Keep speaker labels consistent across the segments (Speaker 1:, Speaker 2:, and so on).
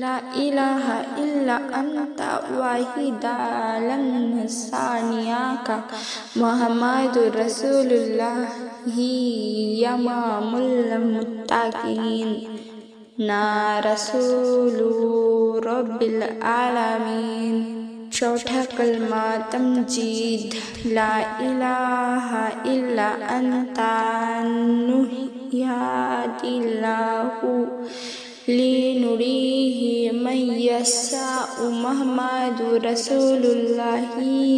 Speaker 1: ला इलाहा इल्ला अंता वाहिदा लन सानिया का मोहम्मद रसूलुल्लाह ही यमामुल मुत्ताकीन ना रसूलु रब्बिल आलमीन चौथा कलमा तमजीद ला इलाहा इल्ला अंता नुहियादिल्लाहु लिनुरीहि يشاء مهما محمد رسول الله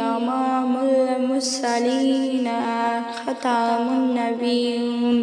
Speaker 1: إمام المرسلين ختام النبيون